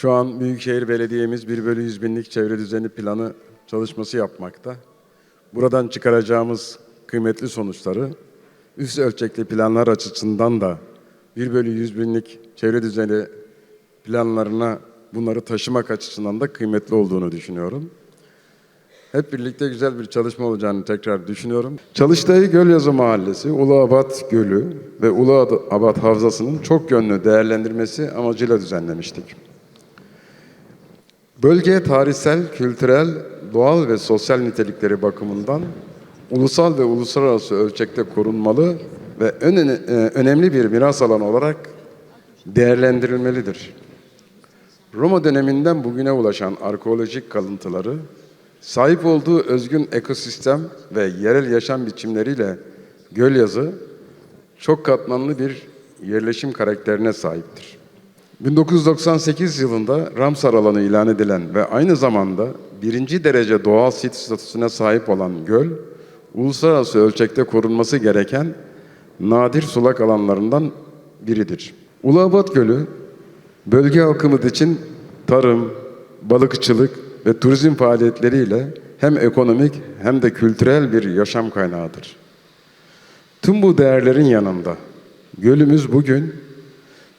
Şu an Büyükşehir Belediye'miz 1 bölü 100 binlik çevre düzeni planı çalışması yapmakta. Buradan çıkaracağımız kıymetli sonuçları üst ölçekli planlar açısından da 1 bölü 100 binlik çevre düzeni planlarına bunları taşımak açısından da kıymetli olduğunu düşünüyorum. Hep birlikte güzel bir çalışma olacağını tekrar düşünüyorum. Çalıştay Gölyazı Mahallesi, Uluabat Gölü ve Uluabat Havzası'nın çok yönlü değerlendirmesi amacıyla düzenlemiştik. Bölge tarihsel, kültürel, doğal ve sosyal nitelikleri bakımından ulusal ve uluslararası ölçekte korunmalı ve e, önemli bir miras alanı olarak değerlendirilmelidir. Roma döneminden bugüne ulaşan arkeolojik kalıntıları, sahip olduğu özgün ekosistem ve yerel yaşam biçimleriyle Gölyazı çok katmanlı bir yerleşim karakterine sahiptir. 1998 yılında Ramsar alanı ilan edilen ve aynı zamanda birinci derece doğal sit statüsüne sahip olan göl, uluslararası ölçekte korunması gereken nadir sulak alanlarından biridir. Uluabat Gölü, bölge halkımız için tarım, balıkçılık ve turizm faaliyetleriyle hem ekonomik hem de kültürel bir yaşam kaynağıdır. Tüm bu değerlerin yanında gölümüz bugün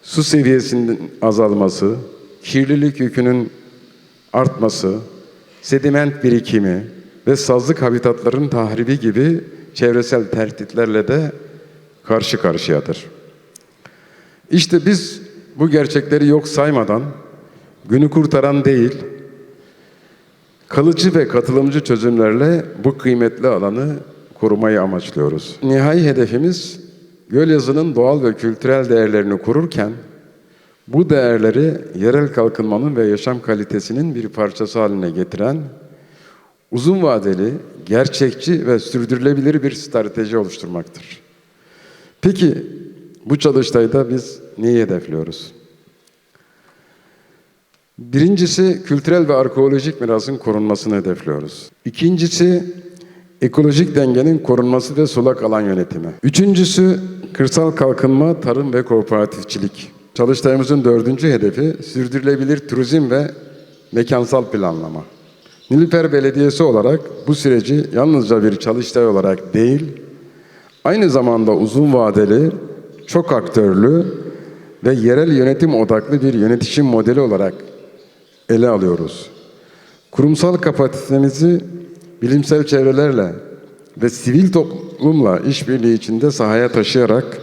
su seviyesinin azalması, kirlilik yükünün artması, sediment birikimi ve sazlık habitatların tahribi gibi çevresel tehditlerle de karşı karşıyadır. İşte biz bu gerçekleri yok saymadan günü kurtaran değil, kalıcı ve katılımcı çözümlerle bu kıymetli alanı korumayı amaçlıyoruz. Nihai hedefimiz Gölyazı'nın doğal ve kültürel değerlerini korurken bu değerleri yerel kalkınmanın ve yaşam kalitesinin bir parçası haline getiren uzun vadeli, gerçekçi ve sürdürülebilir bir strateji oluşturmaktır. Peki bu çalıştayda biz neyi hedefliyoruz? Birincisi kültürel ve arkeolojik mirasın korunmasını hedefliyoruz. İkincisi ekolojik dengenin korunması ve sulak alan yönetimi. Üçüncüsü kırsal kalkınma, tarım ve kooperatifçilik. Çalıştayımızın dördüncü hedefi sürdürülebilir turizm ve mekansal planlama. Nilüfer Belediyesi olarak bu süreci yalnızca bir çalıştay olarak değil, aynı zamanda uzun vadeli, çok aktörlü ve yerel yönetim odaklı bir yönetişim modeli olarak ele alıyoruz. Kurumsal kapasitemizi bilimsel çevrelerle ve sivil toplumla işbirliği içinde sahaya taşıyarak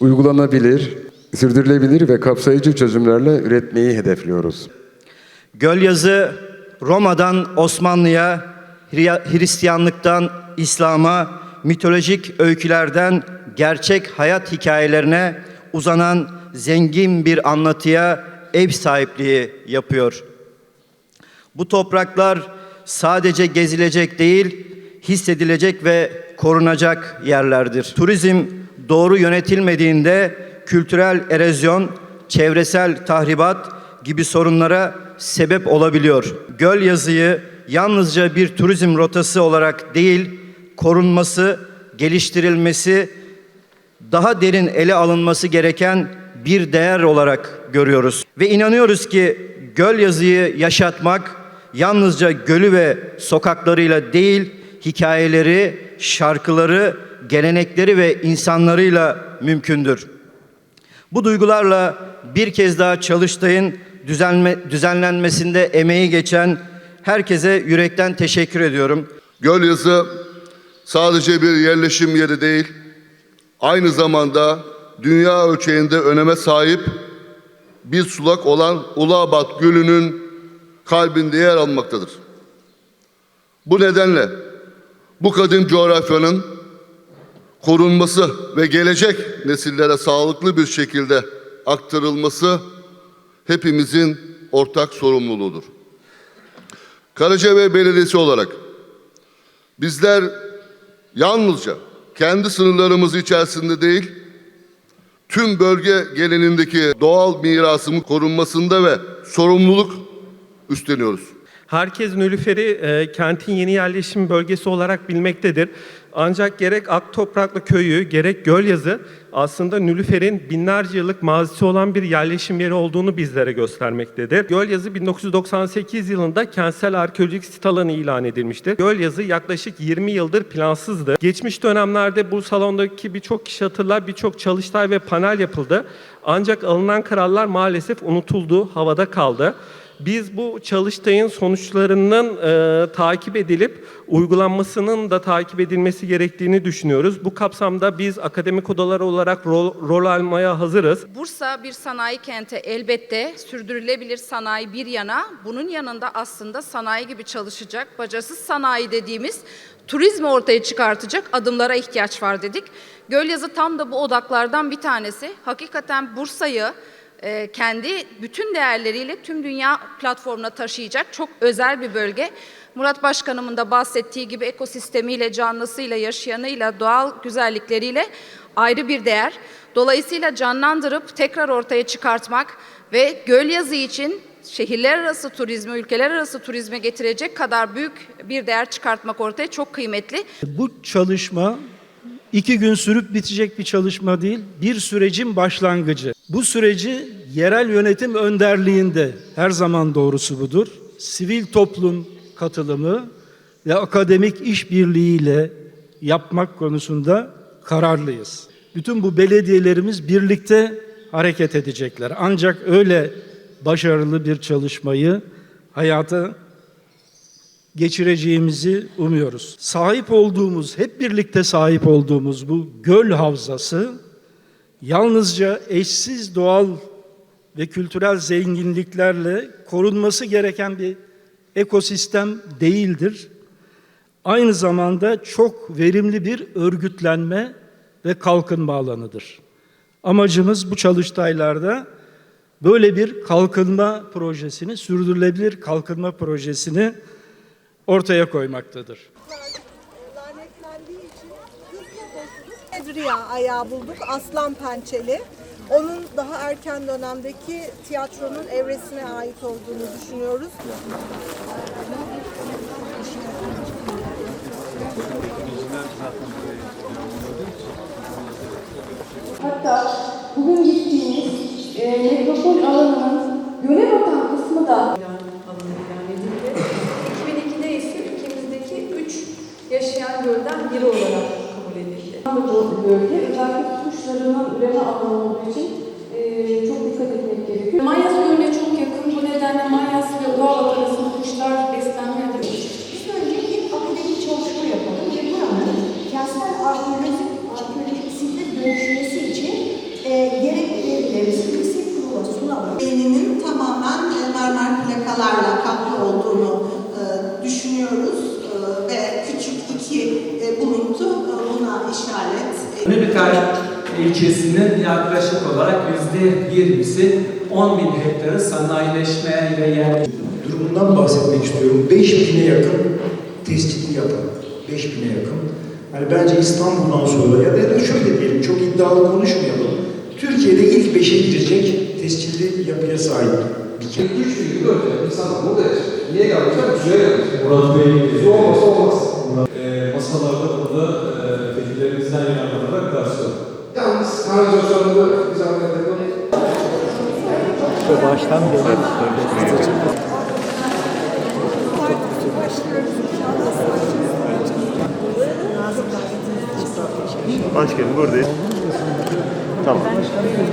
uygulanabilir, sürdürülebilir ve kapsayıcı çözümlerle üretmeyi hedefliyoruz. Gölyazı Roma'dan Osmanlı'ya, Hristiyanlıktan İslam'a, mitolojik öykülerden gerçek hayat hikayelerine uzanan zengin bir anlatıya ev sahipliği yapıyor. Bu topraklar sadece gezilecek değil, hissedilecek ve korunacak yerlerdir. Turizm doğru yönetilmediğinde kültürel erozyon, çevresel tahribat gibi sorunlara sebep olabiliyor. Göl yazıyı yalnızca bir turizm rotası olarak değil, korunması, geliştirilmesi, daha derin ele alınması gereken bir değer olarak görüyoruz. Ve inanıyoruz ki göl yazıyı yaşatmak yalnızca gölü ve sokaklarıyla değil, hikayeleri, şarkıları, gelenekleri ve insanlarıyla mümkündür. Bu duygularla bir kez daha Çalıştay'ın düzenme, düzenlenmesinde emeği geçen herkese yürekten teşekkür ediyorum. Gölyazı sadece bir yerleşim yeri değil, aynı zamanda dünya ölçeğinde öneme sahip bir sulak olan Uluabat Gölü'nün kalbinde yer almaktadır. Bu nedenle bu kadim coğrafyanın korunması ve gelecek nesillere sağlıklı bir şekilde aktarılması hepimizin ortak sorumluluğudur. Karacabey Belediyesi olarak Bizler yalnızca kendi sınırlarımız içerisinde değil, tüm bölge genelindeki doğal mirasımın korunmasında ve sorumluluk üstleniyoruz. Herkes Nülüfer'i e, kentin yeni yerleşim bölgesi olarak bilmektedir. Ancak gerek Ak Topraklı Köyü gerek Gölyazı aslında Nülüfer'in binlerce yıllık mazisi olan bir yerleşim yeri olduğunu bizlere göstermektedir. Gölyazı 1998 yılında kentsel arkeolojik sit alanı ilan edilmiştir. Gölyazı yaklaşık 20 yıldır plansızdı. Geçmiş dönemlerde bu salondaki birçok kişi hatırlar birçok çalıştay ve panel yapıldı. Ancak alınan kararlar maalesef unutuldu, havada kaldı. Biz bu çalıştayın sonuçlarının e, takip edilip uygulanmasının da takip edilmesi gerektiğini düşünüyoruz. Bu kapsamda biz akademik odalar olarak rol, rol almaya hazırız. Bursa bir sanayi kenti elbette sürdürülebilir sanayi bir yana bunun yanında aslında sanayi gibi çalışacak bacasız sanayi dediğimiz turizmi ortaya çıkartacak adımlara ihtiyaç var dedik. Gölyazı tam da bu odaklardan bir tanesi. Hakikaten Bursa'yı e, kendi bütün değerleriyle tüm dünya platformuna taşıyacak çok özel bir bölge. Murat Başkanımın da bahsettiği gibi ekosistemiyle, canlısıyla, yaşayanıyla, doğal güzellikleriyle ayrı bir değer. Dolayısıyla canlandırıp tekrar ortaya çıkartmak ve Gölyazı için şehirler arası turizmi, ülkeler arası turizme getirecek kadar büyük bir değer çıkartmak ortaya çok kıymetli. Bu çalışma iki gün sürüp bitecek bir çalışma değil, bir sürecin başlangıcı. Bu süreci yerel yönetim önderliğinde her zaman doğrusu budur. Sivil toplum katılımı ve akademik işbirliğiyle yapmak konusunda kararlıyız. Bütün bu belediyelerimiz birlikte hareket edecekler. Ancak öyle başarılı bir çalışmayı hayata geçireceğimizi umuyoruz. Sahip olduğumuz, hep birlikte sahip olduğumuz bu göl havzası yalnızca eşsiz doğal ve kültürel zenginliklerle korunması gereken bir ekosistem değildir. Aynı zamanda çok verimli bir örgütlenme ve kalkınma alanıdır. Amacımız bu çalıştaylarda böyle bir kalkınma projesini, sürdürülebilir kalkınma projesini ortaya koymaktadır. lanetlendiği için hızla Edriya ayağı bulduk, aslan pençeli. Onun daha erken dönemdeki tiyatronun evresine ait olduğunu düşünüyoruz. Hatta bugün gittiğimiz e, metropol alanının göle bakan kısmı da edildi. Bu bölge özellikle kuşlarının üreme alanı olduğu için e, çok dikkat etmek gerekiyor. Manyas Gölü'ne çok yakın bu nedenle Manyas ve Ural arasında kuşlar beslenmedir. Biz önce bir akademik çalışma yapalım ve buranın kentsel arkeolojik, site dönüşmesi için e, gerekli verilerimizi yüksek kurula sunalım. Beyninin tamamen mermer plakalarla işaret. Nülüfer ilçesinin yaklaşık olarak yüzde yirmisi 10 bin hektarı sanayileşmeye ve yer durumundan bahsetmek istiyorum. 5000'e yakın tespiti yapan, 5000'e yakın. Hani bence İstanbul'dan sonra ya da, şöyle diyelim, çok iddialı konuşmayalım. Türkiye'de ilk 5'e girecek tescilli yapıya sahip bir kent. 3 bin yıl önce insanlar burada yaşıyor. Niye gelmişler? Güzel gelmişler. Murat Bey. Su olmasa olmaz. masalarda burada e, vekillerimizden yararlanarak garson. Yalnız kanalizasyonda bir zahmet edelim. Baştan beri Başkanım buradayız. Tamam.